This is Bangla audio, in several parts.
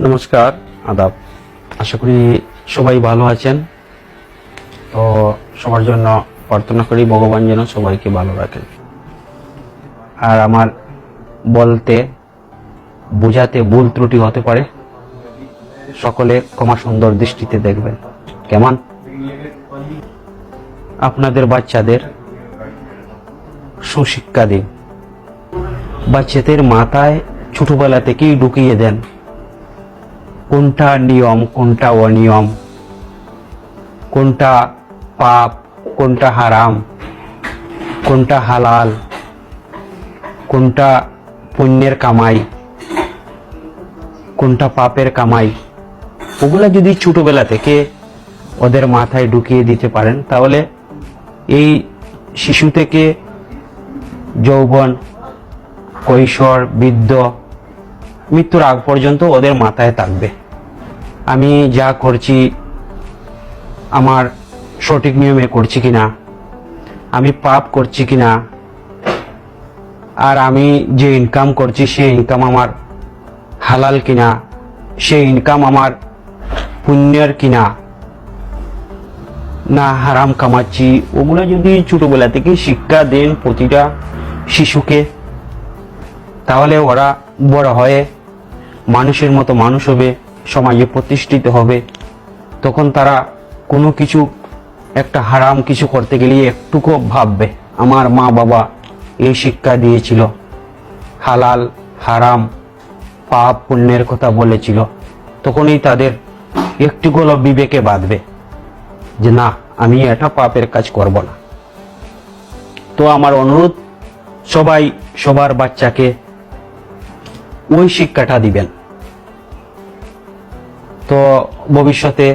নমস্কার, আদাব। আশা করি সবাই ভালো আছেন। তো সবার জন্য প্রার্থনা করি, ভগবান যেন সবাইকে ভালো রাখেন আর আমার বলতে, বোঝাতে ভুল ত্রুটি হতে পারে। সকলে ক্ষমা সুন্দর দৃষ্টিতে দেখবেন। কেমন? আপনাদের বাচ্চাদের সুশিক্ষা দিন। বাচ্চাদের মাথায় ছোটবেলা থেকেই ঢুকিয়ে দেন। কোনটা নিয়ম, কোনটা অনিয়ম? কোনটা পাপ, কোনটা হারাম? কোনটা হালাল? কোনটা পুণ্যের কামাই? কোনটা পাপের কামাই? ওগুলা যদি ছোটবেলা থেকে ওদের মাথায় ঢুকিয়ে দিতে পারেন, তাহলে এই শিশু থেকে যৌবন, কৈশোর, বৃদ্ধ, মৃত্যুর আগ পর্যন্ত ওদের মাথায় থাকবে। আমি যা করছি, আমার সঠিক নিয়মে করছি কিনা, আমি পাপ করছি কিনা, আর আমি যে ইনকাম করছি, সেই ইনকাম আমার হালাল কিনা, সেই ইনকাম আমার পুণ্যের কিনা, না হারাম কামাচ্ছি, ওগুলো যদি ছোটবেলা থেকে শিক্ষা দেন প্রতিটা শিশুকে, তাহলে ওরা বড় হয়ে মানুষের মতো মানুষ হবে। সমাজে প্রতিষ্ঠিত হবে। তখন তারা কোনো কিছু, একটা হারাম কিছু করতে গেলে একটুকু ভাববে, আমার মা বাবা এই শিক্ষা দিয়েছিল। হালাল, হারাম, পাপ, পুণ্যের কথা বলেছিল। তখনই তাদের একটুকু বিবেকে বাঁধবে যে, না, আমি এটা পাপের কাজ করব না। তো আমার অনুরোধ, সবাই সবার বাচ্চাকে ওই শিক্ষাটা দিবেন। তো ভবিষ্যতে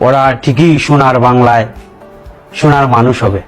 ওরা ঠিকই সোনার বাংলায় সোনার মানুষ হবে।